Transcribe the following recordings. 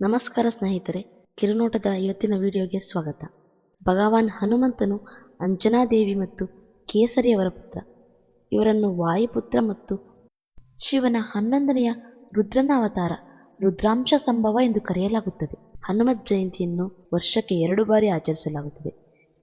ನಮಸ್ಕಾರ ಸ್ನೇಹಿತರೆ, ಕಿರುನೋಟದ ಇವತ್ತಿನ ವಿಡಿಯೋಗೆ ಸ್ವಾಗತ. ಭಗವಾನ್ ಹನುಮಂತನು ಅಂಜನಾದೇವಿ ಮತ್ತು ಕೇಸರಿಯವರ ಪುತ್ರ. ಇವರನ್ನು ವಾಯುಪುತ್ರ ಮತ್ತು ಶಿವನ ಹನ್ನೊಂದನೆಯ ರುದ್ರನ ಅವತಾರ ರುದ್ರಾಂಶ ಸಂಭವ ಎಂದು ಕರೆಯಲಾಗುತ್ತದೆ. ಹನುಮತ್ ಜಯಂತಿಯನ್ನು ವರ್ಷಕ್ಕೆ ಎರಡು ಬಾರಿ ಆಚರಿಸಲಾಗುತ್ತದೆ.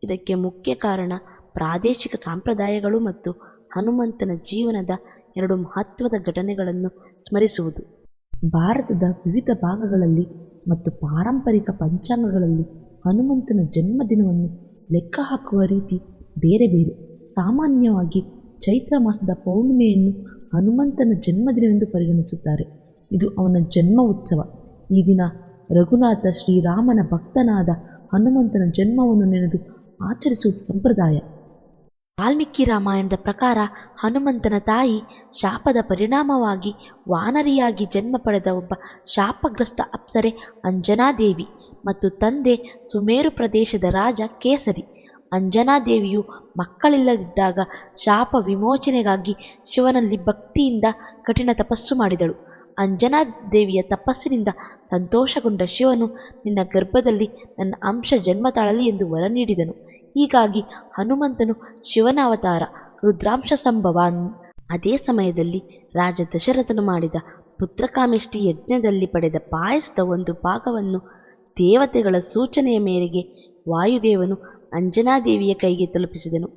ಇದಕ್ಕೆ ಮುಖ್ಯ ಕಾರಣ ಪ್ರಾದೇಶಿಕ ಸಂಪ್ರದಾಯಗಳು ಮತ್ತು ಹನುಮಂತನ ಜೀವನದ ಎರಡು ಮಹತ್ವದ ಘಟನೆಗಳನ್ನು ಸ್ಮರಿಸುವುದು. ಭಾರತದ ವಿವಿಧ ಭಾಗಗಳಲ್ಲಿ ಮತ್ತು ಪಾರಂಪರಿಕ ಪಂಚಾಂಗಗಳಲ್ಲಿ ಹನುಮಂತನ ಜನ್ಮದಿನವನ್ನು ಲೆಕ್ಕ ಹಾಕುವ ರೀತಿ ಬೇರೆ ಬೇರೆ. ಸಾಮಾನ್ಯವಾಗಿ ಚೈತ್ರ ಮಾಸದ ಪೌರ್ಣಿಮೆಯನ್ನು ಹನುಮಂತನ ಜನ್ಮದಿನವೆಂದು ಪರಿಗಣಿಸುತ್ತಾರೆ. ಇದು ಅವನ ಜನ್ಮ ಉತ್ಸವ. ಈ ದಿನ ರಘುನಾಥ ಶ್ರೀರಾಮನ ಭಕ್ತನಾದ ಹನುಮಂತನ ಜನ್ಮವನ್ನು ನೆನೆದು ಆಚರಿಸುವುದು ಸಂಪ್ರದಾಯ. ವಾಲ್ಮೀಕಿ ರಾಮಾಯಣದ ಪ್ರಕಾರ ಹನುಮಂತನ ತಾಯಿ ಶಾಪದ ಪರಿಣಾಮವಾಗಿ ವಾನರಿಯಾಗಿ ಜನ್ಮ ಪಡೆದ ಒಬ್ಬ ಶಾಪಗ್ರಸ್ತ ಅಪ್ಸರೆ ಅಂಜನಾದೇವಿ ಮತ್ತು ತಂದೆ ಸುಮೇರು ಪ್ರದೇಶದ ರಾಜ ಕೇಸರಿ. ಅಂಜನಾದೇವಿಯು ಮಕ್ಕಳಿಲ್ಲದಿದ್ದಾಗ ಶಾಪ ವಿಮೋಚನೆಗಾಗಿ ಶಿವನಲ್ಲಿ ಭಕ್ತಿಯಿಂದ ಕಠಿಣ ತಪಸ್ಸು ಮಾಡಿದಳು. ಅಂಜನಾದೇವಿಯ ತಪಸ್ಸಿನಿಂದ ಸಂತೋಷಗೊಂಡ ಶಿವನು ನಿನ್ನ ಗರ್ಭದಲ್ಲಿ ನನ್ನ ಅಂಶ ಜನ್ಮ ತಾಳಲಿ ಎಂದು ವರ ನೀಡಿದನು. ಹೀಗಾಗಿ ಹನುಮಂತನು ಶಿವನ ಅವತಾರ ರುದ್ರಾಂಶ ಸಂಭವ ಅದೇ ಸಮಯದಲ್ಲಿ ರಾಜ ದಶರಥನು ಮಾಡಿದ ಪುತ್ರಕಾಮೇಷ್ಟಿ ಯಜ್ಞದಲ್ಲಿ ಪಡೆದ ಪಾಯಸದ ಒಂದು ಭಾಗವನ್ನು ದೇವತೆಗಳ ಸೂಚನೆಯ ಮೇರೆಗೆ ವಾಯುದೇವನು ಅಂಜನಾದೇವಿಯ ಕೈಗೆ ತಲುಪಿಸಿದನು.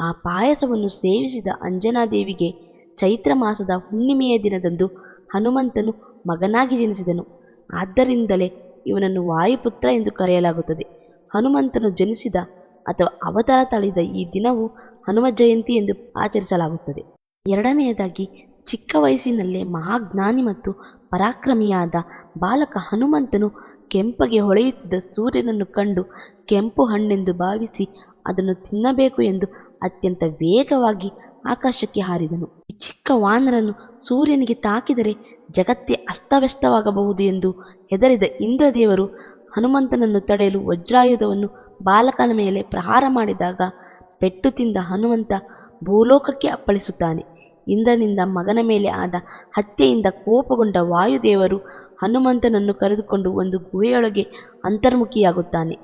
ಆ ಪಾಯಸವನ್ನು ಸೇವಿಸಿದ ಅಂಜನಾದೇವಿಗೆ ಚೈತ್ರ ಮಾಸದ ಹುಣ್ಣಿಮೆಯ ದಿನದಂದು ಹನುಮಂತನು ಮಗನಾಗಿ ಜನಿಸಿದನು. ಆದ್ದರಿಂದಲೇ ಇವನನ್ನು ವಾಯುಪುತ್ರ ಎಂದು ಕರೆಯಲಾಗುತ್ತದೆ. ಹನುಮಂತನು ಜನಿಸಿದ ಅಥವಾ ಅವತಾರ ತಳೆದ ಈ ದಿನವು ಹನುಮ ಜಯಂತಿ ಎಂದು ಆಚರಿಸಲಾಗುತ್ತದೆ. ಎರಡನೆಯದಾಗಿ, ಚಿಕ್ಕ ವಯಸ್ಸಿನಲ್ಲೇ ಮಹಾಜ್ಞಾನಿ ಮತ್ತು ಪರಾಕ್ರಮಿಯಾದ ಬಾಲಕ ಹನುಮಂತನು ಕೆಂಪಗೆ ಹೊಳೆಯುತ್ತಿದ್ದ ಸೂರ್ಯನನ್ನು ಕಂಡು ಕೆಂಪು ಹಣ್ಣೆಂದು ಭಾವಿಸಿ ಅದನ್ನು ತಿನ್ನಬೇಕು ಎಂದು ಅತ್ಯಂತ ವೇಗವಾಗಿ ಆಕಾಶಕ್ಕೆ ಹಾರಿದನು. ಚಿಕ್ಕ ವಾನರನ್ನು ಸೂರ್ಯನಿಗೆ ತಾಕಿದರೆ ಜಗತ್ತೇ ಅಸ್ತವ್ಯಸ್ತವಾಗಬಹುದು ಎಂದು ಹೆದರಿದ ಇಂದ್ರದೇವರು ಹನುಮಂತನನ್ನು ತಡೆಯಲು ವಜ್ರಾಯುಧವನ್ನು ಬಾಲಕನ ಮೇಲೆ ಪ್ರಹಾರ ಮಾಡಿದಾಗ ಪೆಟ್ಟು ತಿಂದ ಹನುಮಂತ ಭೂಲೋಕಕ್ಕೆ ಅಪ್ಪಳಿಸುತ್ತಾನೆ. ಇಂದ್ರನಿಂದ ಮಗನ ಮೇಲೆ ಆದ ಹತ್ಯೆಯಿಂದ ಕೋಪಗೊಂಡ ವಾಯುದೇವರು ಹನುಮಂತನನ್ನು ಕರೆದುಕೊಂಡು ಒಂದು ಗುಹೆಯೊಳಗೆ ಅಂತರ್ಮುಖಿಯಾಗುತ್ತಾನೆ.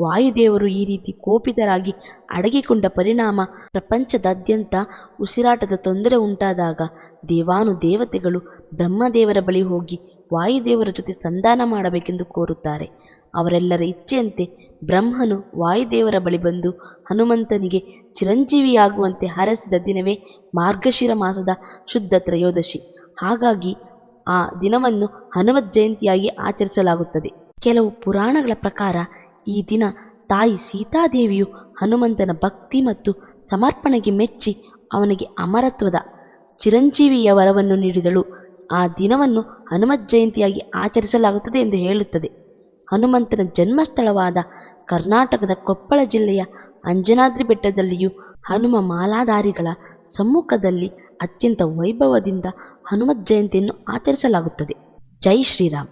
ವಾಯುದೇವರು ಈ ರೀತಿ ಕೋಪಿತರಾಗಿ ಅಡಗಿಕೊಂಡ ಪರಿಣಾಮ ಪ್ರಪಂಚದಾದ್ಯಂತ ಉಸಿರಾಟದ ತೊಂದರೆ ಉಂಟಾದಾಗ ದೇವಾನು ದೇವತೆಗಳು ಬ್ರಹ್ಮದೇವರ ಬಳಿ ಹೋಗಿ ವಾಯುದೇವರ ಜೊತೆ ಸಂಧಾನ ಮಾಡಬೇಕೆಂದು ಕೋರುತ್ತಾರೆ. ಅವರೆಲ್ಲರ ಇಚ್ಛೆಯಂತೆ ಬ್ರಹ್ಮನು ವಾಯುದೇವರ ಬಳಿ ಬಂದು ಹನುಮಂತನಿಗೆ ಚಿರಂಜೀವಿಯಾಗುವಂತೆ ಹರಸಿದ ದಿನವೇ ಮಾರ್ಗಶಿರ ಮಾಸದ ಶುದ್ಧ ತ್ರಯೋದಶಿ. ಹಾಗಾಗಿ ಆ ದಿನವನ್ನು ಹನುಮತ್ ಜಯಂತಿಯಾಗಿ ಆಚರಿಸಲಾಗುತ್ತದೆ. ಕೆಲವು ಪುರಾಣಗಳ ಪ್ರಕಾರ ಈ ದಿನ ತಾಯಿ ಸೀತಾದೇವಿಯು ಹನುಮಂತನ ಭಕ್ತಿ ಮತ್ತು ಸಮರ್ಪಣೆಗೆ ಮೆಚ್ಚಿ ಅವನಿಗೆ ಅಮರತ್ವದ ಚಿರಂಜೀವಿಯ ವರವನ್ನು ನೀಡಿದಳು. ಆ ದಿನವನ್ನು ಹನುಮತ್ ಜಯಂತಿಯಾಗಿ ಆಚರಿಸಲಾಗುತ್ತದೆ ಎಂದು ಹೇಳುತ್ತದೆ. ಹನುಮಂತನ ಜನ್ಮಸ್ಥಳವಾದ ಕರ್ನಾಟಕದ ಕೊಪ್ಪಳ ಜಿಲ್ಲೆಯ ಅಂಜನಾದ್ರಿ ಬೆಟ್ಟದಲ್ಲಿಯೂ ಹನುಮ ಮಾಲಾಧಾರಿಗಳ ಸಮ್ಮುಖದಲ್ಲಿ ಅತ್ಯಂತ ವೈಭವದಿಂದ ಹನುಮ ಜಯಂತಿಯನ್ನು ಆಚರಿಸಲಾಗುತ್ತದೆ. ಜೈ ಶ್ರೀರಾಮ್.